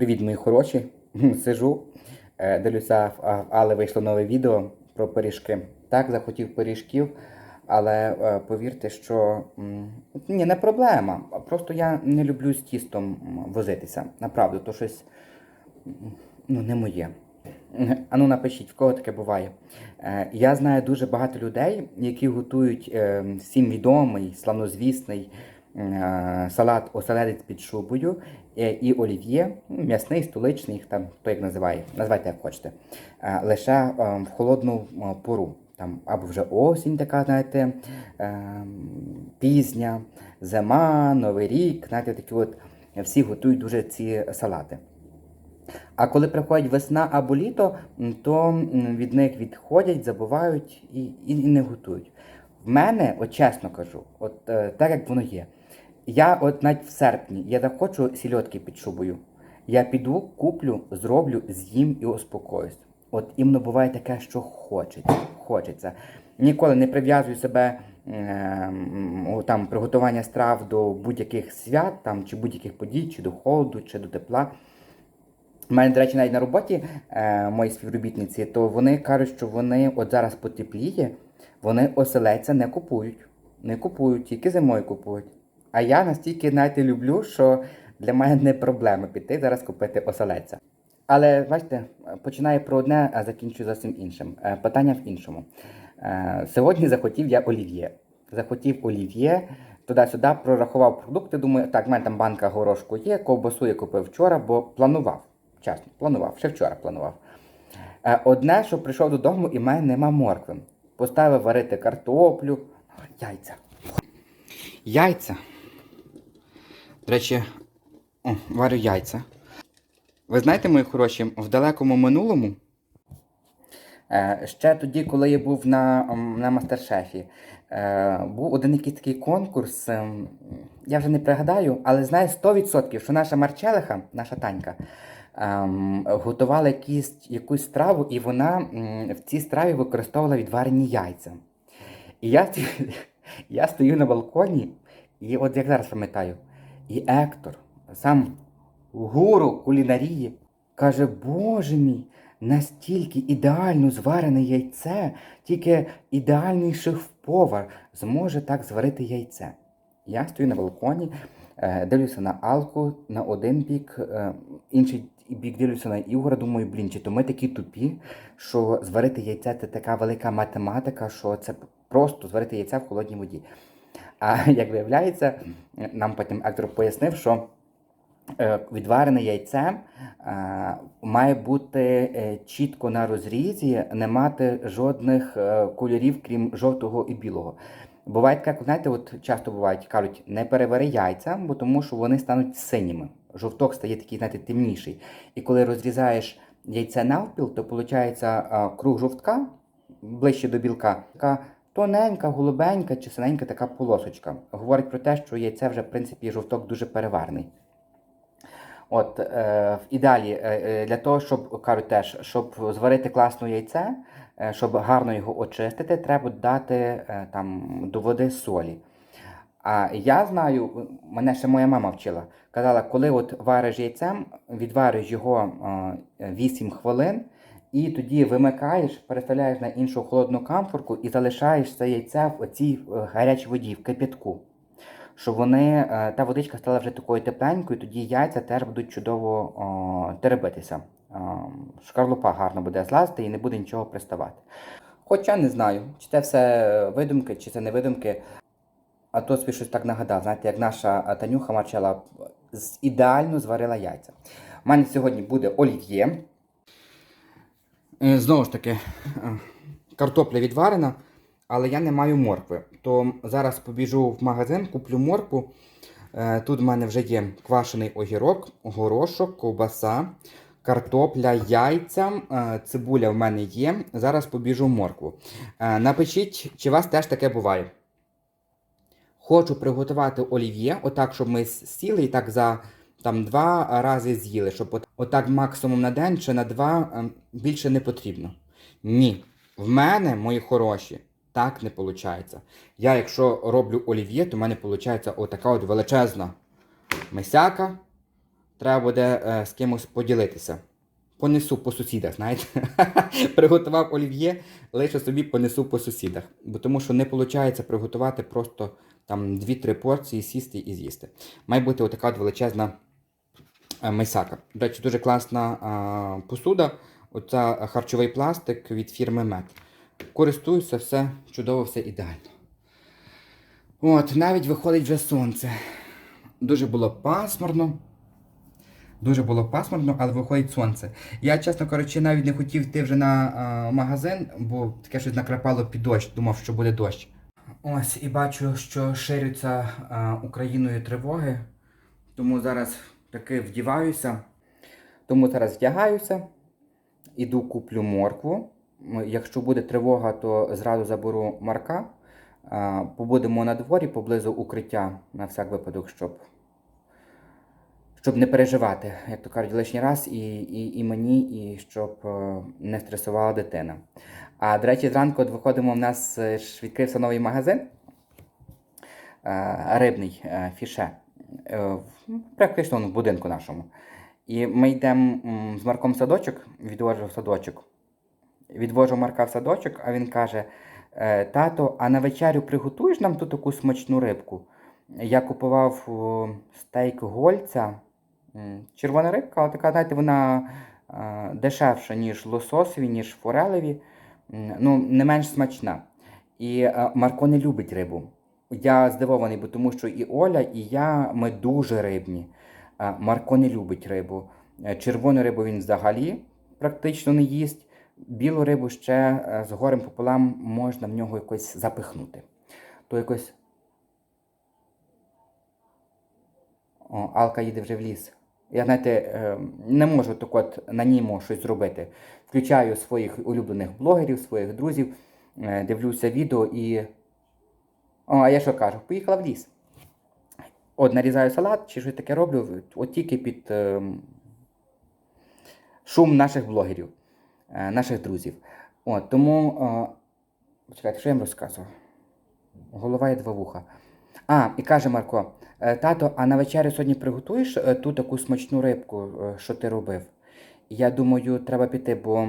Привіт, мої хороші. Сижу, е, дивлюся, але вийшло нове відео про пиріжки. Так, захотів пиріжків, але е, повірте, що ні, не проблема. Просто я не люблю з тістом возитися. Направду, то щось ну, не моє. Ану, напишіть, в кого таке буває. Е, Я знаю дуже багато людей, які готують е, всім відомий, славнозвісний салат оселедець під шубою е, і олів'є, м'ясний, столичний, їх там хто як називає, називайте як хочете. Е, Лише е, в холодну е, пору. Там або вже осінь така, знаєте, е, пізня, зима, Новий рік, знаєте, такі от всі готують дуже ці салати. А коли приходить весна або літо, то від них відходять, забувають і, і, і не готують. В мене, от чесно кажу, от е, так як воно є. Я от навіть в серпні я захочу сільотки під шубою. Я піду, куплю, зроблю, з'їм і успокоюсь. От іменно буває таке, що хочеться. хочеться. Ніколи не прив'язую себе е, там приготування страв до будь-яких свят, там, чи будь-яких подій, чи до холоду, чи до тепла. У мене, до речі, навіть на роботі е, мої співробітниці, то вони кажуть, що вони от зараз потепліє, вони оселеця не купують. Не купують, тільки зимою купують. А я настільки знаєте, люблю, що для мене не проблема піти зараз купити оселеця. Але бачите, починаю про одне, а закінчую зовсім іншим. Е, Питання в іншому. Е, Сьогодні захотів я олів'є. Захотів олів'є, туди-сюди прорахував продукти. Думаю, так, в мене там банка горошку є, ковбасу я купив вчора, бо планував. Чесно, планував, ще вчора планував. Е, Одне, що прийшов додому, і в мене нема моркви. Поставив варити картоплю, яйця. Яйця. До речі, о, варю яйця. Ви знаєте, мої хороші, в далекому минулому, е, ще тоді, коли я був на, на мастер-шефі, е, був один якийсь такий конкурс. ем, Я вже не пригадаю, але знаю 100%, що наша Марчелиха, наша танька, ем, готувала якісь, якусь страву, і вона в цій страві використовувала відварені яйця. І я, я стою на балконі, і от як зараз пам'ятаю, і Ектор, сам гуру кулінарії, каже: Боже мій, настільки ідеально зварене яйце, тільки ідеальний шеф-повар зможе так зварити яйце. Я стою на балконі, е, дивлюся на Алку на один бік, е, інший бік дивлюся на Ігора, думаю, блін, чи то ми такі тупі, що зварити яйце це така велика математика, що це просто зварити яйце в холодній воді. А як виявляється, нам потім Ектор пояснив, що е, відварене яйце е, має бути е, чітко на розрізі, не мати жодних е, кольорів, крім жовтого і білого. Буває так, знаєте, от часто бувають, кажуть, не перевари яйця, бо тому що вони стануть синіми. Жовток стає такий, знаєте, темніший. І коли розрізаєш яйце навпіл, то виходить круг жовтка ближче до білка. Тоненька, голубенька чи синенька така полосочка. Говорить про те, що яйце вже, в принципі, жовток дуже переварний. От, е, в ідеалі, е, е, для того, щоб кажуть теж, щоб зварити класно яйце, е, щоб гарно його очистити, треба дати е, там до води солі. А я знаю, мене ще моя мама вчила. Казала, коли от вариш яйцем, відвариш його е, 8 хвилин, і тоді вимикаєш, переставляєш на іншу холодну камфорку і залишаєш це яйце в оцій е, гарячій воді, в кипятку. Щоб вони, е, та водичка стала вже такою тепленькою, тоді яйця теж будуть чудово о, теребитися. Е, Шкарлупа гарно буде злазити і не буде нічого приставати. Хоча не знаю, чи це все видумки, чи це не видумки. А то собі щось так нагадав, знаєте, як наша Танюха Марчела ідеально зварила яйця. У мене сьогодні буде олів'є. Е, Знову ж таки, е, картопля відварена, але я не маю моркви. То зараз побіжу в магазин, куплю моркву. Е, Тут в мене вже є квашений огірок, горошок, ковбаса, картопля, яйця, цибуля в мене є. Зараз побіжу в моркву. Напишіть, чи у вас теж таке буває. Хочу приготувати олів'є, отак, щоб ми сіли і так за там, два рази з'їли, щоб от, отак максимум на день чи на два ем, більше не потрібно. Ні. В мене, мої хороші, так не виходить. Я, якщо роблю олів'є, то в мене виходить отака от величезна мисяка, треба буде е, з кимось поділитися. Понесу по сусідах, знаєте. Приготував олів'є, лише собі понесу по сусідах. Бо тому що не виходить приготувати просто там 2-3 порції, сісти і з'їсти. Має бути отака от величезна е, мисака. До речі, дуже класна а, посуда. Оця харчовий пластик від фірми Мед. Користуюся, все чудово, все ідеально. От, навіть виходить вже сонце. Дуже було пасмурно. Дуже було пасмурно, але виходить сонце. Я, чесно кажучи, навіть не хотів йти вже на а, магазин, бо таке щось накрапало під дощ, думав, що буде дощ. Ось і бачу, що ширються а, Україною тривоги. Тому зараз таки вдіваюся. Тому зараз вдягаюся, іду куплю моркву. Якщо буде тривога, то зразу заберу марка. Побудемо на дворі поблизу укриття на всяк випадок, щоб щоб не переживати, як то кажуть, лишній раз і, і, і мені, і щоб е, не стресувала дитина. А до речі, зранку от виходимо, в нас е, відкрився новий магазин е, рибний фіше. Е, в- Практично в будинку нашому. І ми йдемо з Марком в садочок, відвожу в садочок. Відвожу Марка в садочок, а він каже: «Е, Тато, а на вечерю приготуєш нам тут таку смачну рибку? Я купував стейк гольця. Червона рибка, але така, знаєте, вона е, дешевша, ніж лососові, ніж форелеві. Ну, не менш смачна. І Марко не любить рибу. Я здивований, бо тому що і Оля, і я ми дуже рибні. Марко не любить рибу. Е, Червону рибу він взагалі практично не їсть. Білу рибу ще е, з горем пополам можна в нього якось запихнути. То якось. О, Алка їде вже в ліс. Я, знаєте, е, не можу так от на німо щось зробити. Включаю своїх улюблених блогерів, своїх друзів, дивлюся відео і. А я що кажу? Поїхала в ліс. От нарізаю салат чи щось таке роблю, от тільки під е, шум наших блогерів, е, наших друзів. От, тому. Е, почекайте, що я їм розказував? Голова і два вуха. А, і каже Марко, «Е, тато, а на вечерю сьогодні приготуєш ту таку смачну рибку, що ти робив? Я думаю, треба піти, бо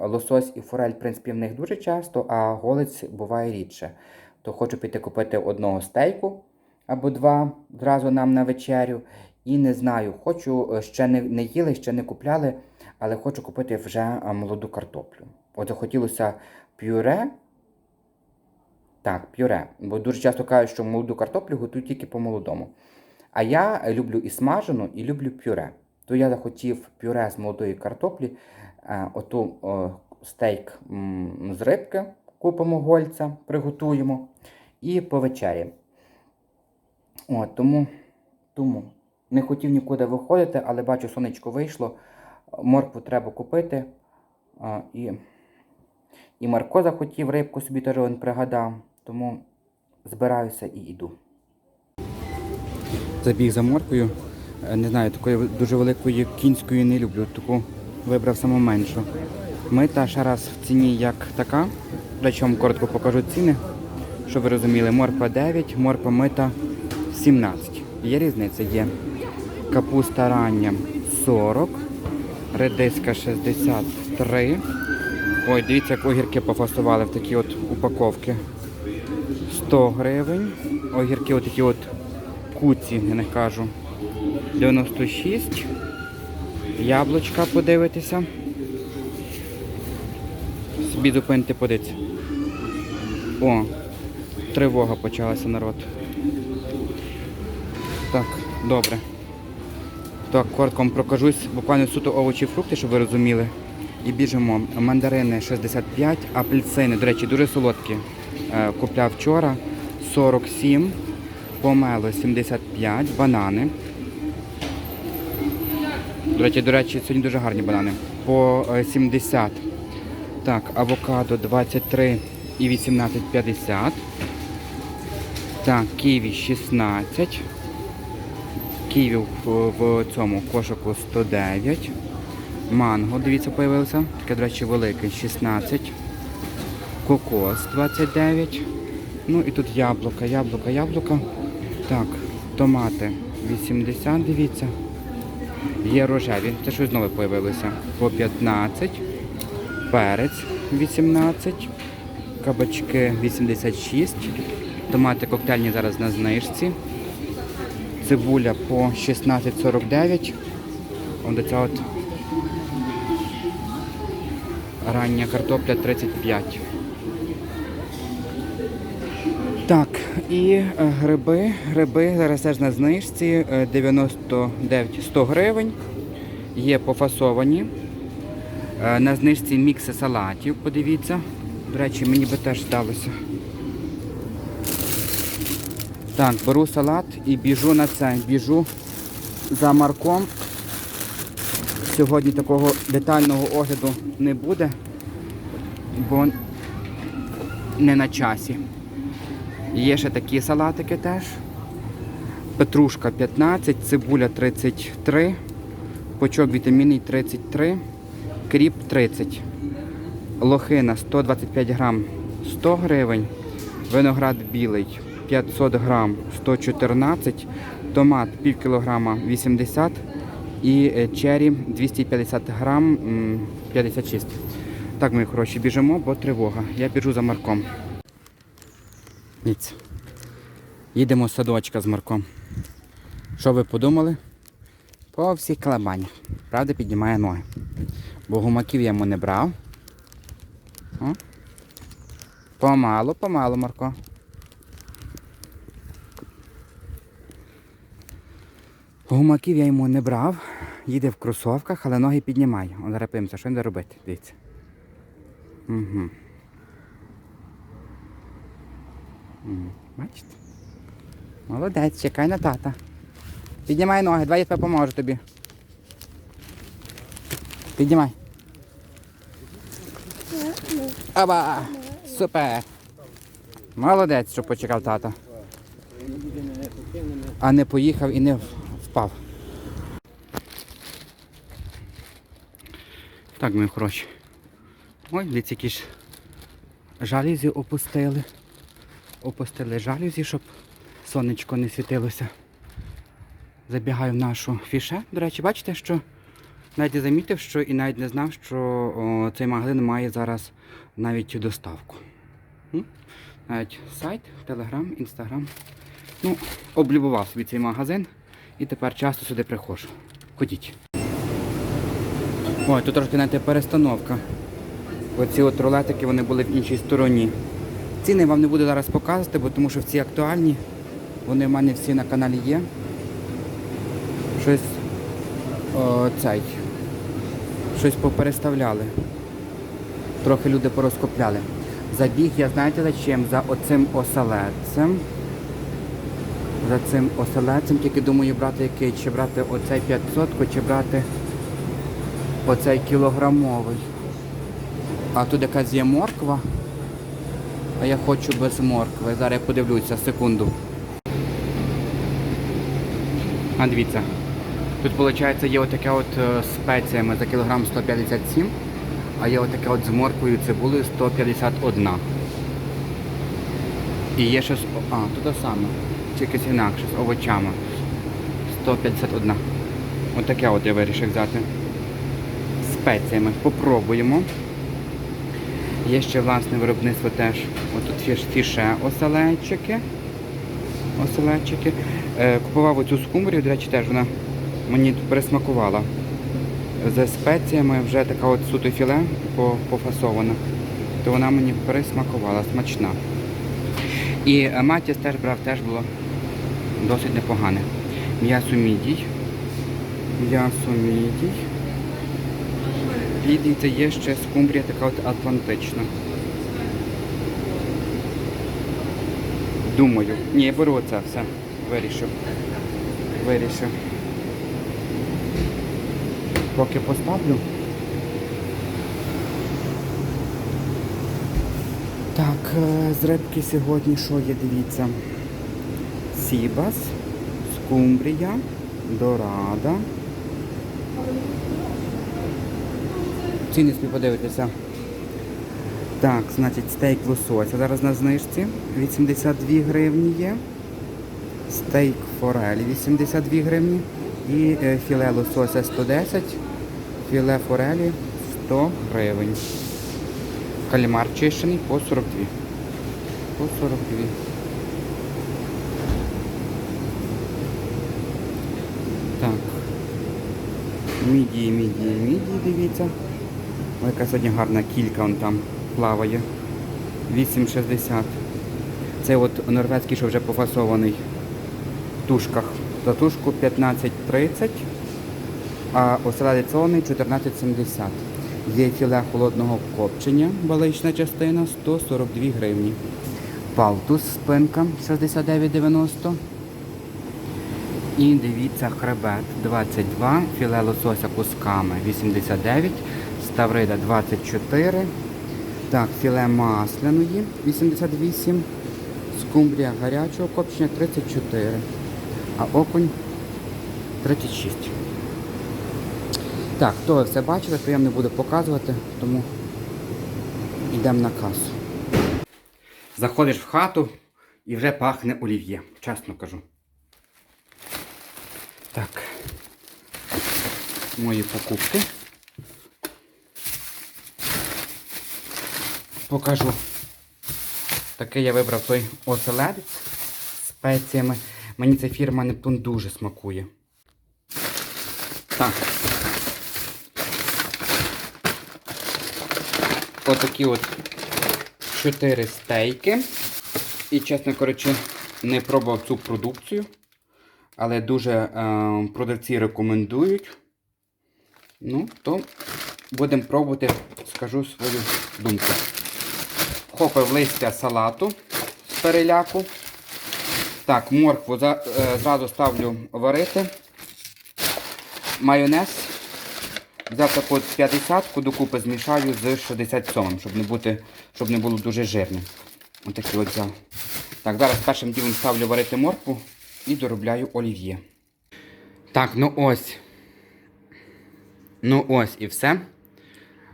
лосось і форель, в принципі, в них дуже часто, а голець буває рідше. То хочу піти купити одного стейку або два зразу нам на вечерю. І не знаю, хочу е, ще не, не їли, ще не купляли, але хочу купити вже е, молоду картоплю. От захотілося пюре. Так, пюре. Бо дуже часто кажуть, що молоду картоплю готують тільки по молодому. А я люблю і смажену, і люблю пюре. То я захотів пюре з молодої картоплі, е, оту стейк з рибки купимо гольця, приготуємо і по вечері. От, тому, тому не хотів нікуди виходити, але бачу, сонечко вийшло. Моркву треба купити. А, і, і Марко захотів рибку собі теж він пригадав. Тому збираюся і йду. Забіг за морквою. Е, Не знаю, такої дуже великої кінської не люблю, таку вибрав саму меншу. Мита раз в ціні як така. Вам коротко покажу ціни. Щоб ви розуміли, морква 9, морква мита 17. Є різниця, є. Капуста рання 40, редиска 63. Ой, дивіться, як огірки пофасували в такі от упаковки. 100 гривень. Огірки от такі от куці, я не кажу. 96. Яблучка подивитися. Собі зупинити подивитися. О, тривога почалася, народ. Так, добре. Так, коротко вам прокажусь. Буквально суто овочі, і фрукти, щоб ви розуміли. І біжимо. Мандарини 65, апельсини, до речі, дуже солодкі. Е, Купляв вчора 47, помело 75, банани. До речі, до речі, сьогодні дуже гарні банани. По е, 70. Так, авокадо 23 і 18,50. Так, ківі 16. Ківі в, в цьому кошику 109. Манго, дивіться, появилося. Таке, до речі, велике 16. Кокос 29. Ну і тут яблука, яблука, яблука. Так, томати 80, дивіться. Є рожеві, це щось нове появилося. По 15, перець 18, кабачки 86, томати коктейльні зараз на знижці. Цибуля по 16,49. Ось ця от рання картопля 35. Так, і е, гриби. Гриби зараз теж на знижці е, 99-100 гривень. Є пофасовані. Е, На знижці мікси салатів, подивіться. До речі, мені би теж здалося. Так, беру салат і біжу на це. Біжу за марком. Сьогодні такого детального огляду не буде, бо не на часі. Є ще такі салатики теж. Петрушка 15, цибуля 33, почок вітамінний 33, кріп 30, лохина 125 грам 100 гривень, виноград білий 500 грам 114, томат пів кілограма 80 і е, чері 250 грам 56. Так, мої хороші, біжимо, бо тривога. Я біжу за Марком. Їдемо з садочка з Марком. Що ви подумали? По всіх калабанях. Правда, піднімає ноги. Бо гумаків я йому не брав. О. Помалу, помалу, Марко. Гумаків я йому не брав. Їде в кросовках, але ноги піднімає. Он зараз подивимося, що він робити. Дивіться. Угу. Бачите? Молодець, чекай на тата. Піднімай ноги, давай я тебе поможу тобі. Піднімай. Аба! Супер! Молодець, що почекав тата. А не поїхав і не впав. Так, мої хороші. Ой, дивіться, які ж жалюзі опустили опустили жалюзі, щоб сонечко не світилося. Забігаю в нашу фіше. До речі, бачите, що навіть не замітив, що і навіть не знав, що о, цей магазин має зараз навіть доставку. М? Навіть сайт, телеграм, інстаграм. Ну, облюбував собі цей магазин і тепер часто сюди приходжу. Ходіть. Ой, тут трошки знаєте, перестановка. Оці от рулетики вони були в іншій стороні. Ціни вам не буду зараз показувати, бо тому що всі актуальні. Вони в мене всі на каналі є. Щось цей. Щось попереставляли. Трохи люди порозкопляли. Забіг, я знаєте за чим? За оцим оселедцем. За цим оселедцем, тільки думаю брати який, чи брати оцей 500, чи брати оцей кілограмовий. А тут якась є морква. А я хочу без моркви. Зараз я подивлюся, секунду. А дивіться. Тут виходить є отаке от е, спеціями за кілограм 157, а є отаке от з морквою цибулею 151. І є з... А, то те саме. Чи якесь інакше, з овочами. 151. Отаке от я вирішив взяти. Спеціями. Попробуємо. Є ще власне виробництво теж. Отут фіше оселедчики. Оселедчики. Е, купував оцю скумбрію, до речі, теж вона мені тут пересмакувала. За спеціями вже така от суто філе пофасована. То вона мені пересмакувала, смачна. І е, матіс теж брав, теж було досить непогане. М'ясо мідій. М'ясо мідій. І дивіться, є ще скумбрія така от атлантична. Думаю. Ні, беру оце все. Вирішив. Вирішив. Поки поставлю. Так, е, з рибки сьогодні що є, дивіться. Сібас, скумбрія, дорада. Ціни собі подивитися. Так, значить, стейк лосося. Зараз на знижці 82 гривні є. Стейк форелі 82 гривні. І е, філе лосося 110, філе форелі 100 гривень. Калімар чищений по 42. По 42. Так. Мідії, мідії, мідії, дивіться. Ой, яка сьогодні гарна кілька он там плаває. 8,60. Це от норвезький, що вже пофасований в тушках. За тушку 15,30, а оселедицьований 14,70. Є філе холодного копчення, балична частина 142 гривні. Палтус спинка 69,90. І дивіться хребет 22, філе лосося кусками 89, ставрида 24. Так, філе масляної 88, скумбрія гарячого копчення 34, а окунь 36. Так, то ви все бачили, то я не буду показувати, тому йдемо на касу. Заходиш в хату і вже пахне олів'є, чесно кажу. Так. Мої покупки. Покажу. Такий я вибрав той оселедець з спеціями. Мені ця фірма Нептун дуже смакує. Так. Отакі от чотири стейки. І, чесно кажучи, не пробував цю продукцію. Але дуже е, продавці рекомендують. Ну, то будемо пробувати, скажу свою думку. Вхопив листя салату з переляку. Так, моркву е, зразу ставлю варити. Майонез. Взяв таку 50-ку, докупи змішаю з 67 щоб не, бути, щоб не було дуже жирним. Отакий от взяв. Так, зараз першим ділом ставлю варити моркву і доробляю олів'є. Так, ну ось. Ну ось і все.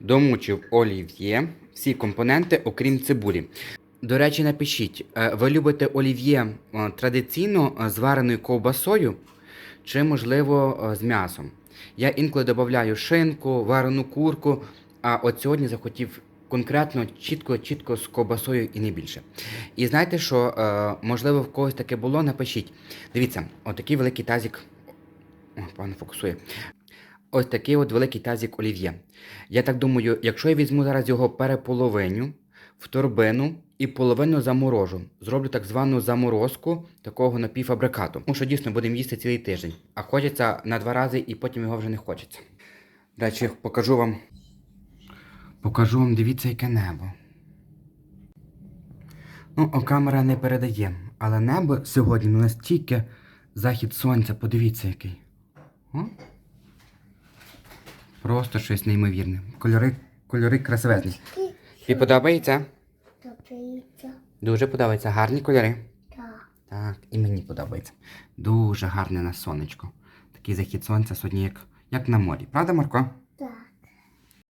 Домучив олів'є. Всі компоненти, окрім цибулі. До речі, напишіть, е, ви любите олів'є е, традиційно е, з вареною ковбасою чи, можливо, з м'ясом. Я інколи додаю шинку, варену курку, а от сьогодні захотів конкретно чітко-чітко з ковбасою і не більше. І знаєте, що е, можливо в когось таке було, напишіть. Дивіться, отакий великий тазик. О, погано фокусує. Ось такий от великий тазик олів'є. Я так думаю, якщо я візьму зараз його переполовиню в торбину і половину заморожу, зроблю так звану заморозку такого напівфабрикату. Тому що дійсно будемо їсти цілий тиждень. А хочеться на два рази і потім його вже не хочеться. До речі, покажу вам. Покажу вам, дивіться, яке небо. Ну, о, камера не передає, але небо сьогодні ну, настільки захід сонця, подивіться який. О? Просто щось неймовірне. Кольори, кольори красивезні. Тобі подобається? Дуже подобається. Гарні кольори. Так. Так, і мені подобається. Дуже гарне на сонечко. Такий захід сонця сьогодні, як, як на морі. Правда, Марко?